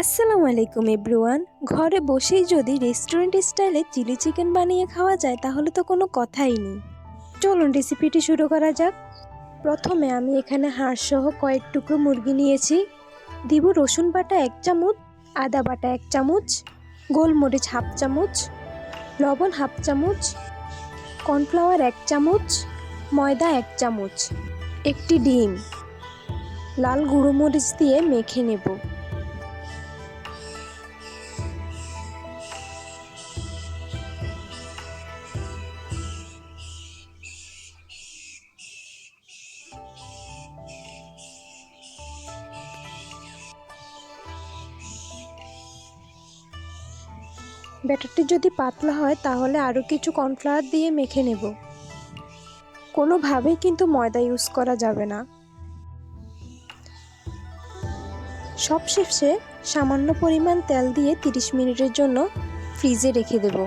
আসসালামু আলাইকুম এভরিওয়ান। ঘরে বসেই যদি রেস্টুরেন্ট স্টাইলে চিলি চিকেন বানিয়ে খাওয়া যায়, তাহলে তো কোনো কথাই নেই। চলুন রেসিপিটি শুরু করা যাক। প্রথমে আমি এখানে হাড়সহ কয়েক টুকরো মুরগি নিয়েছি। দিব রসুন বাটা এক চামচ, আদা বাটা এক চামচ, গোলমরিচ হাফ চামচ, লবণ হাফ চামচ, কর্নফ্লাওয়ার এক চামচ, ময়দা এক চামচ। একটি ডিম। লাল গুঁড়ো মরিচ দিয়ে মেখে নেব। ব্যাটারটি যদি পাতলা হয়, তাহলে আরও কিছু কর্নফ্লাওয়ার দিয়ে মেখে নেব। কোনোভাবেই কিন্তু ময়দা ইউজ করা যাবে না। সব শেষে সামান্য পরিমাণ তেল দিয়ে 30 মিনিটের জন্য ফ্রিজে রেখে দেব।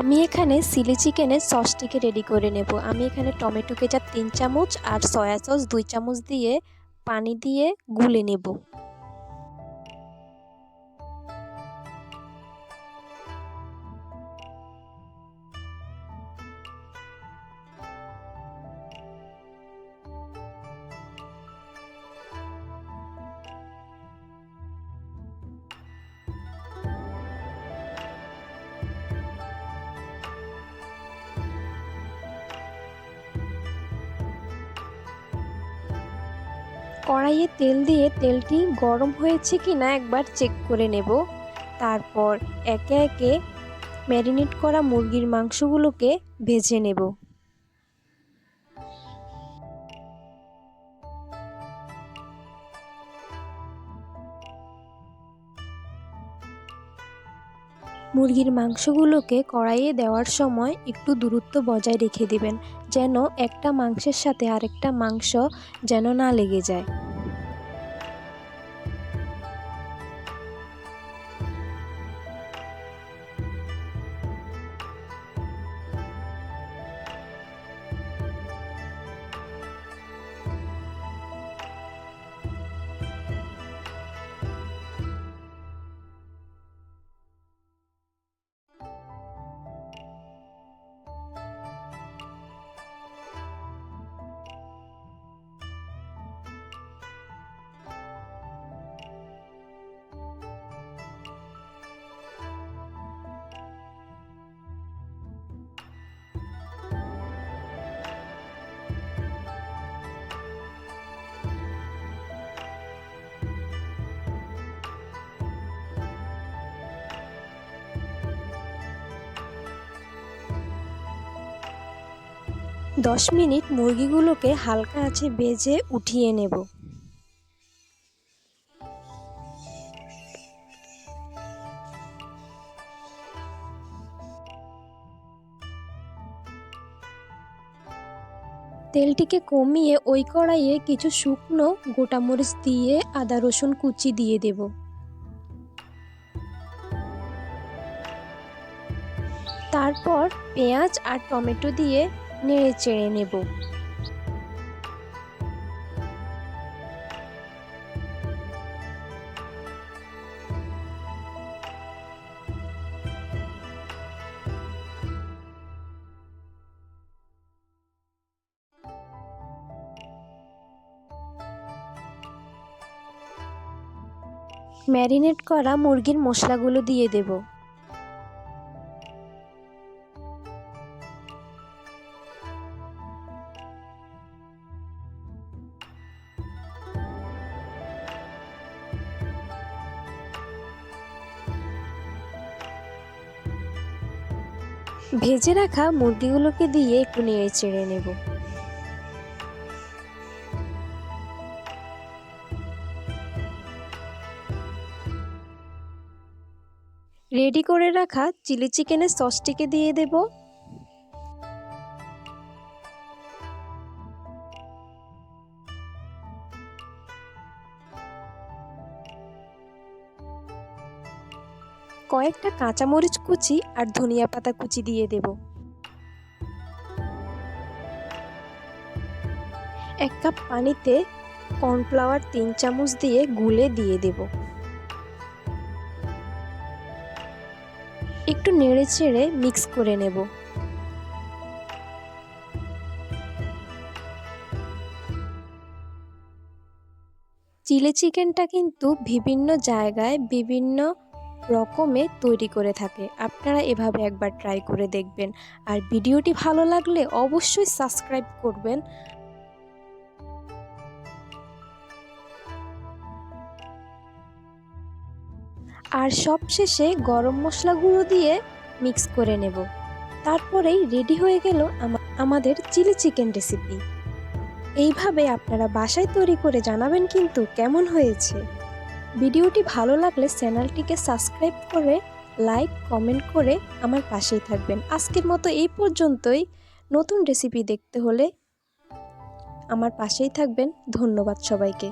আমি এখানে সিলি চিকেনের সসটিকে রেডি করে নেব। আমি এখানে টমেটো কেচাপ তিন চামচ আর সয়া সস দুই চামচ দিয়ে পানি দিয়ে গুলে নেব। কড়াইয়ে তেল দিয়ে তেলটি গরম হয়েছে কি না একবার চেক করে নেব। তারপর একে একে ম্যারিনেট করা মুরগির মাংসগুলোকে ভেজে নেব। মুরগির মাংসগুলোকে কড়াইয়ে দেওয়ার সময় একটু দূরত্ব বজায় রেখে দিবেন, যেন একটা মাংসের সাথে আরেকটা মাংস যেন না লেগে যায়। দশ মিনিট মুরগিগুলোকে হালকা আছে বেজে উঠিয়ে নেব। তেলটিকে কমিয়ে ওই কড়াইয়ে কিছু শুকনো গোটা মরিচ দিয়ে আদা, রসুন কুচি দিয়ে দেব। তারপর পেঁয়াজ আর টমেটো দিয়ে নেড়ে চেড়ে নেব। ম্যারিনেট করা মুরগির মশলাগুলো দিয়ে দেব। ভেজে রাখা মুরগিগুলোকে দিয়ে একটু নেড়ে চেড়ে নেব। রেডি করে রাখা চিলি চিকেনের সসটিকে দিয়ে দেব। কয়েকটা কাঁচামরিচ কুচি আর ধনিয়া পাতা কুচি দিয়ে দেব। এক কাপ পানিতে কর্নফ্লাওয়ার তিন চামচ দিয়ে গুলে দিয়ে দেব। একটু নেড়ে চেড়ে মিক্স করে নেব। চিলি চিকেনটা কিন্তু বিভিন্ন জায়গায় বিভিন্ন রকমে তৈরি করে থাকে। আপনারা এভাবে একবার ট্রাই করে দেখবেন। আর ভিডিওটি ভালো লাগলে অবশ্যই সাবস্ক্রাইব করবেন। আর সবশেষে গরম মশলা গুঁড়ো দিয়ে মিক্স করে নেব। তারপরেই রেডি হয়ে গেল আমাদের চিলি চিকেন রেসিপি এইভাবে আপনারা বাসায় তৈরি করে জানাবেন কিন্তু কেমন হয়েছে? ভিডিওটি ভালো লাগলে চ্যানেলটিকে সাবস্ক্রাইব করে, লাইক, কমেন্ট করে আমার পাশেই থাকবেন। আজকের মতো এই পর্যন্তই। নতুন রেসিপি দেখতে হলে আমার পাশেই থাকবেন। ধন্যবাদ সবাইকে।